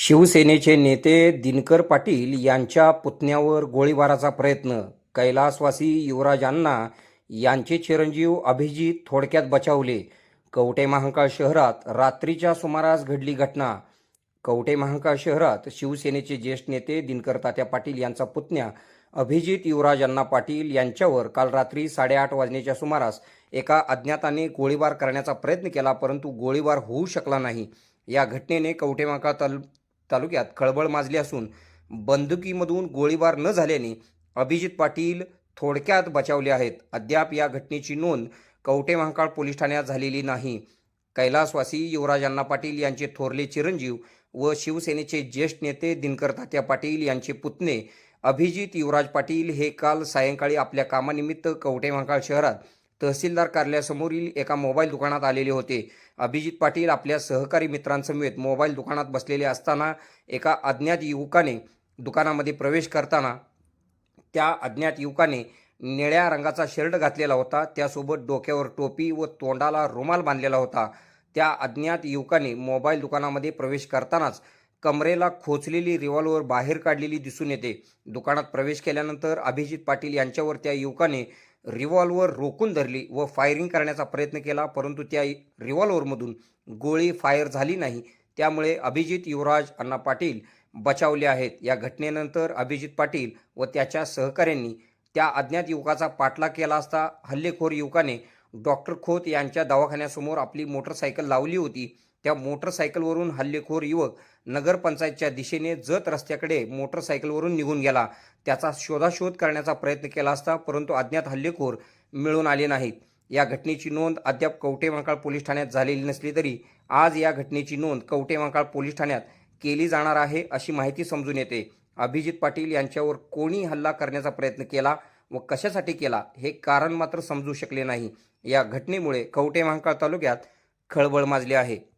शिवसेनेचे नेते दिनकर पाटील यांच्या पुतण्यावर गोळीबाराचा प्रयत्न. कैलासवासी युवराजांना यांचे चिरंजीव अभिजित थोडक्यात बचावले. कवटे महाकाळ शहरात रात्रीच्या सुमारास घडली घटना. कवटे महाकाळ शहरात शिवसेनेचे ज्येष्ठ नेते दिनकर तात्या पाटील यांचा पुतण्या अभिजित युवराजांना पाटील यांच्यावर काल रात्री साडेआठ वाजण्याच्या सुमारास एका अज्ञाताने गोळीबार करण्याचा प्रयत्न केला परंतु गोळीबार होऊ शकला नाही. या घटनेने कवटेमाका तल तालुक्यात खळबळ माजली असून बंदुकीमधून गोळीबार न झाल्याने अभिजित पाटील थोडक्यात बचावले आहेत. अद्याप या घटनेची नोंद कवटे महाकाळ पोलीस ठाण्यात झालेली नाही. कैलासवासी युवराज अण्णा पाटील यांचे थोरले चिरंजीव व शिवसेनेचे ज्येष्ठ नेते दिनकर तात्या पाटील यांचे पुतणे अभिजित युवराज पाटील हे काल सायंकाळी आपल्या कामानिमित्त कवटे महाकाळ शहरात तहसीलदार कार्यालयासमोरील एका मोबाईल दुकानात आलेले होते. अभिजित पाटील आपल्या सहकारी मित्रांसमवेत मोबाईल दुकानात बसलेले असताना एका अज्ञात युवकाने दुकानामध्ये प्रवेश करताना त्या अज्ञात युवकाने निळ्या रंगाचा शर्ट घातलेला होता. त्यासोबत डोक्यावर टोपी व तोंडाला रुमाल बांधलेला होता. त्या अज्ञात युवकाने मोबाईल दुकानामध्ये प्रवेश करतानाच कमरेला खोचलेली रिव्हॉल्वर बाहेर काढलेली दिसून येते. दुकानात प्रवेश केल्यानंतर अभिजित पाटील यांच्यावर त्या युवकाने रिव्हॉल्वर रोखून धरली व फायरिंग करण्याचा प्रयत्न केला परंतु त्या रिव्हॉल्वरमधून गोळी फायर झाली नाही. त्यामुळे अभिजित युवराज अण्णा पाटील बचावले आहेत. या घटनेनंतर अभिजित पाटील व त्याच्या सहकाऱ्यांनी त्या अज्ञात युवकाचा पाठलाग केला असता हल्लेखोर युवकाने डॉक्टर खोत यांच्या दवाखान्यासमोर आपली मोटरसायकल लावली होती. त्या मोटरसायकलवरून हल्लेखोर युवक नगरपंचायतच्या दिशेने जत रस्त्याकडे मोटरसायकलवरून निघून गेला. त्याचा शोधाशोध करण्याचा प्रयत्न केला असता परंतु अज्ञात हल्लेखोर मिळून आले नाहीत. या घटनेची नोंद अद्याप कवठे पोलीस ठाण्यात झालेली नसली तरी आज या घटनेची नोंद कवठे पोलीस ठाण्यात केली जाणार आहे अशी माहिती समजून येते. अभिजित पाटील यांच्यावर कोणी हल्ला करण्याचा प्रयत्न केला व कशासाठी केला हे कारण मात्र समजू शकले नाही. या घटनेमुळे कवठे महांकाळ तालुक्यात खळबळ माजली आहे.